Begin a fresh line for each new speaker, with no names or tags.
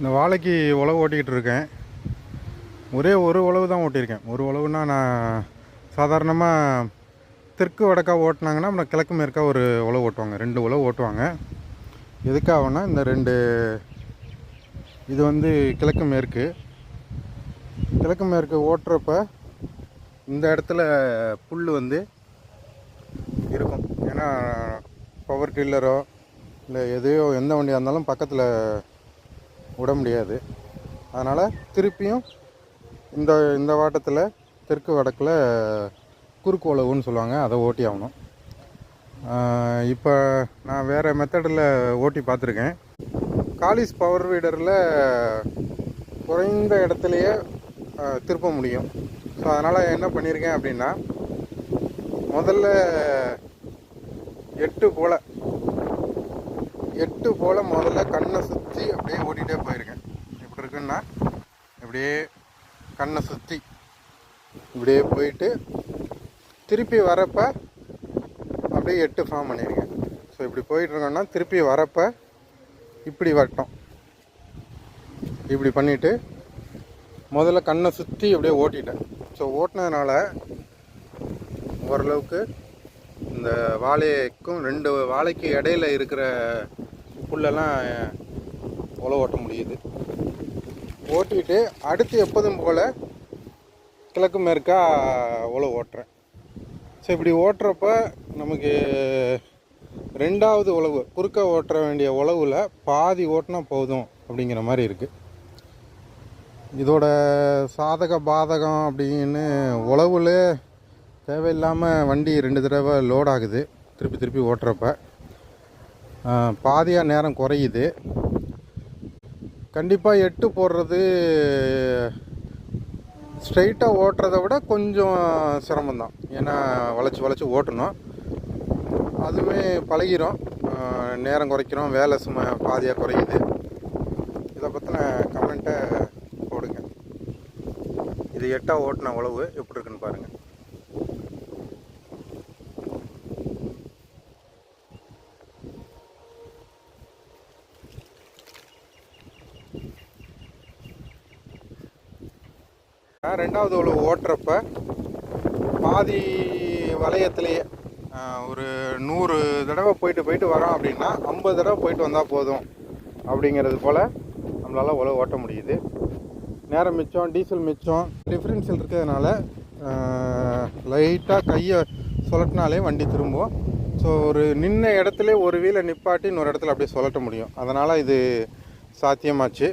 இந்த வாழைக்கு உழவு ஓட்டிக்கிட்டு இருக்கேன். ஒரே ஒரு உழவு தான் ஓட்டியிருக்கேன். ஒரு உழவுனா நான் சாதாரணமாக தெற்கு வடக்கா ஓட்டினாங்கன்னா அப்புறம் கிழக்கு மேற்காக ஒரு உழவு ஓட்டுவாங்க. ரெண்டு உழவு ஓட்டுவாங்க. எதுக்காகனா இந்த ரெண்டு இது வந்து கிழக்கு மேற்கு. கிழக்கு மேற்கு ஓட்டுறப்ப இந்த இடத்துல புல் வந்து இருக்கும். ஏன்னா பவர் டில்லரோ இல்லை எதையோ எந்த வண்டியாக இருந்தாலும் பக்கத்தில் விட முடியாது. அதனால் திருப்பியும் இந்த இந்த வாட்டத்தில் தெற்கு வடக்கில் குறுக்கு உழவுன்னு சொல்லுவாங்க அதை ஓட்டி ஆகணும். இப்போ நான் வேறு மெத்தடில் ஓட்டி பார்த்துருக்கேன். காலிஸ் பவர் வீடரில் குறைந்த இடத்துலையே திருப்ப முடியும். ஸோ அதனால் என்ன பண்ணியிருக்கேன் அப்படின்னா முதல்ல எட்டு போல் எட்டு போல் முதல்ல கண்ணை சுற்றி அப்படியே ஓட்டிகிட்டே போயிருக்கேன். எப்படி இருக்குன்னா இப்படியே கண்ணை சுற்றி இப்படியே போயிட்டு திருப்பி வரப்போ அப்படியே எட்டு ஃபார்ம் பண்ணியிருக்கேன். ஸோ இப்படி போயிட்டுருக்கோன்னா திருப்பி வரப்போ இப்படி வட்டம் இப்படி பண்ணிவிட்டு முதல்ல கண்ணை சுற்றி அப்படியே ஓட்டிட்டேன். ஸோ ஓட்டினதுனால ஓரளவுக்கு இந்த வாழைக்கும் ரெண்டு வாழைக்கு இடையில இருக்கிற புல்லெல்லாம் உழவு ஓட்ட முடியுது. ஓட்டிட்டு அடுத்து எப்போதும் போல் கிழக்கு மேற்கா உழவு ஓட்டுறேன். ஸோ இப்படி ஓட்டுறப்ப நமக்கு ரெண்டாவது உழவு குறுக்க ஓட்டுற வேண்டிய உழவில் பாதி ஓட்டினா போதும் அப்படிங்கிற மாதிரி இருக்குது இதோட சாதக பாதகம் அப்படின்னு உழவுல தேவையில்லாமல் வண்டி ரெண்டு தடவை லோட் ஆகுது திருப்பி திருப்பி ஓட்டுறப்ப. பாதியாக நேரம் குறையுது. கண்டிப்பாக எட்டு போடுறது ஸ்ட்ரைட்டாக ஓட்டுறத விட கொஞ்சம் சிரமம்தான். ஏன்னா வளைச்சி வளைச்சி ஓட்டணும். அதுவுமே பழகிரும். நேரம் குறைக்கிறோம். வேலை சும்மா பாதியாக குறையுது. இதை பற்றின கமெண்ட்டை போடுங்க. இது எட்டாக ஓட்டின உழவு எப்படி இருக்குன்னு பாருங்கள் நான் ரெண்டாவது உழவு ஓட்டுறப்ப பாதி வளையத்திலேயே ஒரு நூறு தடவை போயிட்டு போயிட்டு வரோம் அப்படின்னா ஐம்பது தடவை போயிட்டு வந்தால் போதும் அப்படிங்கிறது போல் நம்மளால் உழவு ஓட்ட முடியுது. நேரம் மிச்சம் டீசல் மிச்சம் டிஃப்ரென்ஷியல் இருக்கிறதுனால லைட்டாக கையை சுழட்டினாலே வண்டி திரும்பும். ஸோ ஒரு நின்ன இடத்துல ஒரு வீலை நிப்பாட்டி இன்னொரு இடத்துல அப்படியே சுழட்ட முடியும். அதனால் இது சாத்தியமாச்சு.